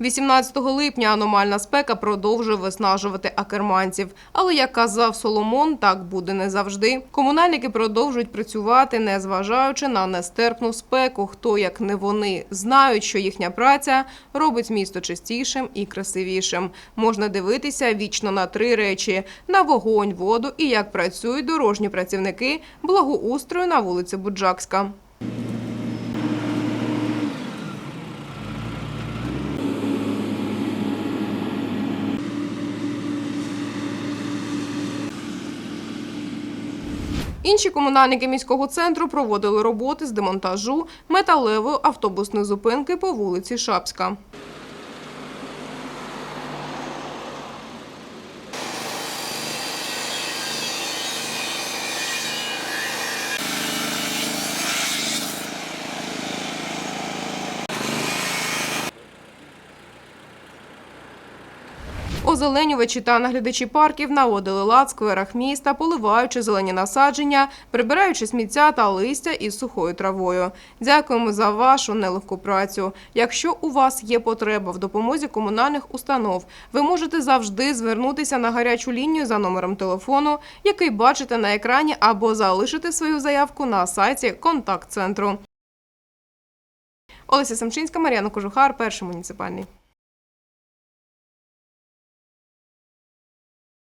18 липня аномальна спека продовжує виснажувати акерманців. Але, як казав Соломон, так буде не завжди. Комунальники продовжують працювати, незважаючи на нестерпну спеку. Хто, як не вони, знають, що їхня праця робить місто чистішим і красивішим. Можна дивитися вічно на три речі: на вогонь, воду і як працюють дорожні працівники благоустрою на вулиці Буджакська. Інші комунальники міського центру проводили роботи з демонтажу металевої автобусної зупинки по вулиці Шапська. Озеленювачі та наглядачі парків наводили лад скверах міста, поливаючи зелені насадження, прибираючи сміття та листя із сухою травою. Дякуємо за вашу нелегку працю. Якщо у вас є потреба в допомозі комунальних установ, ви можете завжди звернутися на гарячу лінію за номером телефону, який бачите на екрані, або залишити свою заявку на сайті контакт-центру. Олеся Самчинська, Мар'яна Кожухар, перший муніципальний.